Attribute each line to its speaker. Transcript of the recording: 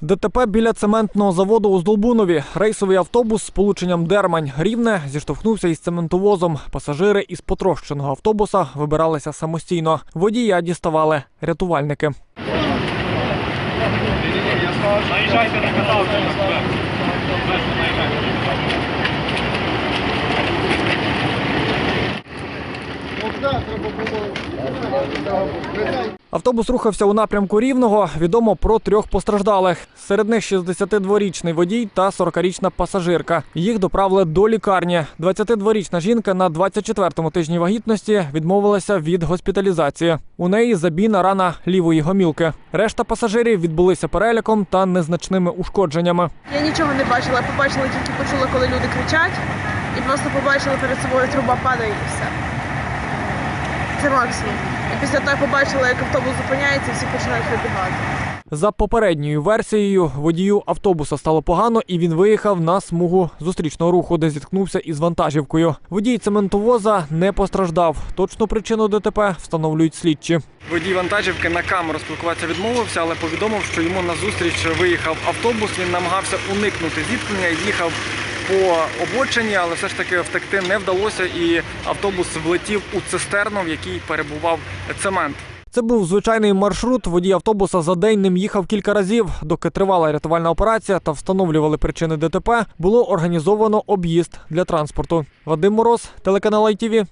Speaker 1: ДТП біля цементного заводу у Здолбунові. Рейсовий автобус з полученням Дермань Рівне зіштовхнувся із цементовозом. Пасажири із потрощеного автобуса вибиралися самостійно. Водія діставали рятувальники.
Speaker 2: Наїжджайте на каталку.
Speaker 1: Автобус рухався у напрямку Рівного. Відомо про трьох постраждалих. Серед них 62-річний водій та 40-річна пасажирка. Їх доправили до лікарні. 22-річна жінка на 24-му тижні вагітності відмовилася від госпіталізації. У неї забійна рана лівої гомілки. Решта пасажирів відбулися переляком та незначними ушкодженнями.
Speaker 3: Я нічого не бачила, побачила тільки почула, коли люди кричать, і просто побачила перед собою труба падає і все. Це максимум. І після того побачила, як автобус зупиняється, і всі починають вибігати.
Speaker 1: За попередньою версією, водію автобуса стало погано, і він виїхав на смугу зустрічного руху, де зіткнувся із вантажівкою. Водій цементовоза не постраждав. Точну причину ДТП встановлюють слідчі. Водій вантажівки на камеру спілкуватися відмовився, але повідомив, що йому на зустріч виїхав автобус. Він намагався уникнути зіткнення, їхав по обочині, але все ж таки втекти не вдалося, і автобус влетів у цистерну, в якій перебував цемент. Це був звичайний маршрут. Водій автобуса за день ним їхав кілька разів. Доки тривала рятувальна операція та встановлювали причини ДТП, було організовано об'їзд для транспорту. Вадим Мороз, телеканал ITV.